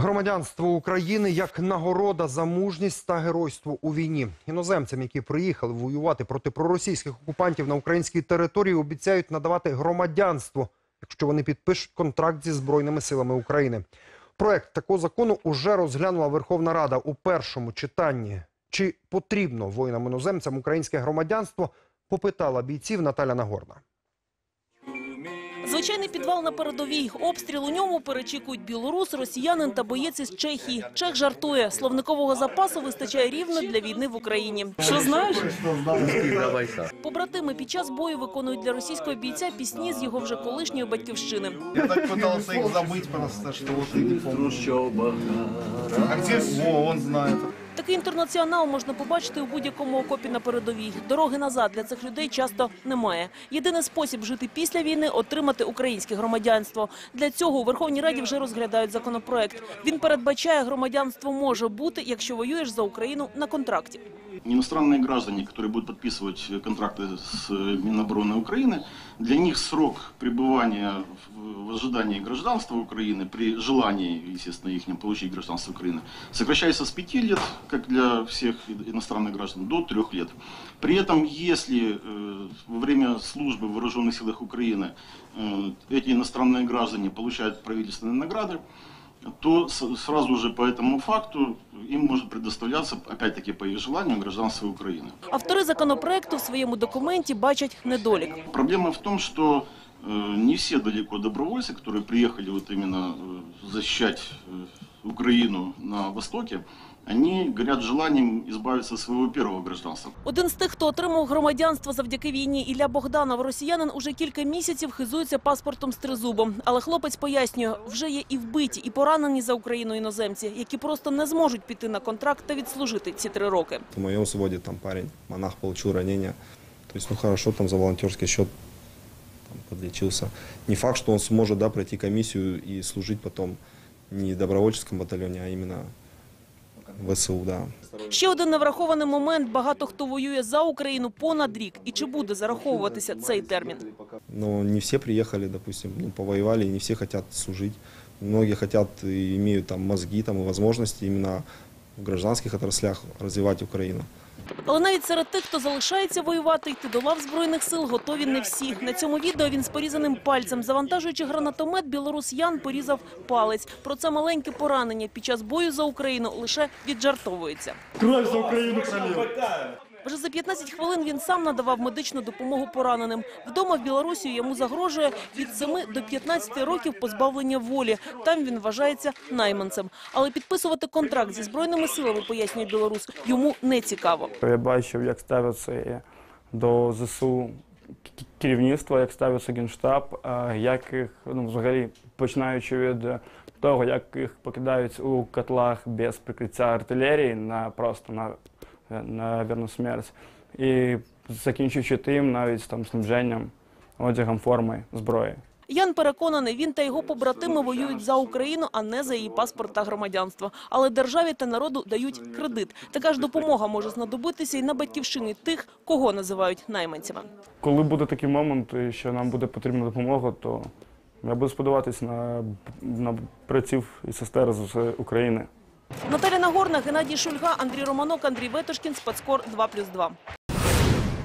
Громадянство України як нагорода за мужність та геройство у війні. Іноземцям, які приїхали воювати проти проросійських окупантів на українській території, обіцяють надавати громадянство, якщо вони підпишуть контракт зі збройними силами України. Проект такого закону уже розглянула Верховна Рада у першому читанні. Чи потрібно воїнам-іноземцям українське громадянство? Попитала бійців Наталя Нагорна. Звичайний підвал на передовій. Обстріл у ньому перечікують білорус, росіянин та боєць із Чехії. Чех жартує. Словникового запасу вистачає рівно для війни в Україні. Що знаєш? Побратими під час бою виконують для російського бійця пісні з його вже колишньої батьківщини. Я так пытался их забыть просто, что вот и не помню. А где? О, он знает. Такий інтернаціонал можна побачити у будь-якому окопі на передовій. Дороги назад для цих людей часто немає. Єдиний спосіб жити після війни – отримати українське громадянство. Для цього у Верховній Раді вже розглядають законопроект. Він передбачає, громадянство може бути, якщо воюєш за Україну на контракті. Иностранные граждане, которые будут подписывать э, контракты с э, Минобороны Украины, для них срок пребывания в в ожидании гражданства Украины, при желании, естественно, их получить гражданство Украины, сокращается с 5 лет, как для всех и- иностранных граждан, до 3 лет. При этом, если э, во время службы в вооруженных силах Украины э, эти иностранные граждане получают правительственные награды, то с- сразу же по этому факту им может предоставляться, опять-таки по их желанию, гражданство Украины. Автори законопроекту в своєму документі бачать недолік. Проблема в том, что э, не все далеко добровольцы, которые приехали вот именно э, защищать э, Украину на Востоке, они горят желанием избавиться от своего первого гражданства. Один з тих, хто отримав громадянство завдяки війні, Ілля Богданов, росіянин, уже кілька місяців хизується паспортом з тризубом. Але хлопець пояснює, вже є і вбиті, і поранені за Україну іноземці, які просто не зможуть піти на контракт та відслужити ці три роки. В моем взводе там парень, монах, получил ранение. То есть, ну хорошо, там за волонтерский счет там, подлечился. Не факт, что он сможет да, пройти комиссию и служить потом не в добровольческом батальоне, а именно ВСУ, да. Ще один неврахований момент. Багато хто воює за Україну понад рік. І чи буде зараховуватися цей термін? Ну не всі приїхали, допустим, ну, повоювали, не всі хочуть служить. Многие хотят и имеют там мозги там, и возможности именно в гражданських отраслях розвивати Україну. Але навіть серед тих, хто залишається воювати, йти до лав збройних сил, готові не всі. На цьому відео він з порізаним пальцем, завантажуючи гранатомет, білорус Ян порізав палець. Про це маленьке поранення під час бою за Україну лише віджартовується. Край за Україну! пролил. Вже за 15 хвилин він сам надавав медичну допомогу пораненим. Вдома в Білорусі йому загрожує від 7 до 15 років позбавлення волі. Там він вважається найманцем. Але підписувати контракт зі збройними силами, пояснює білорус, йому не цікаво. Я бачив, як ставиться до ЗСУ к- керівництво, як ставиться Генштаб, як їх, ну, взагалі, починаючи від того, як їх покидають у котлах без прикриття артилерії на просто на, на вірну смерть. І закінчуючи тим, навіть там снабженням, одягом, форми, зброї. Ян переконаний, він та його побратими воюють за Україну, а не за її паспорт та громадянство. Але державі та народу дають кредит. Така ж допомога може знадобитися і на батьківщині тих, кого називають найманцями. Коли буде такий момент, що нам буде потрібна допомога, то я буду сподіватися на, на братів і сестер з України. Наталя Нагорна, Геннадій Шульга, Андрій Романок, Андрій Ветошкін, Спецкор 2+,2.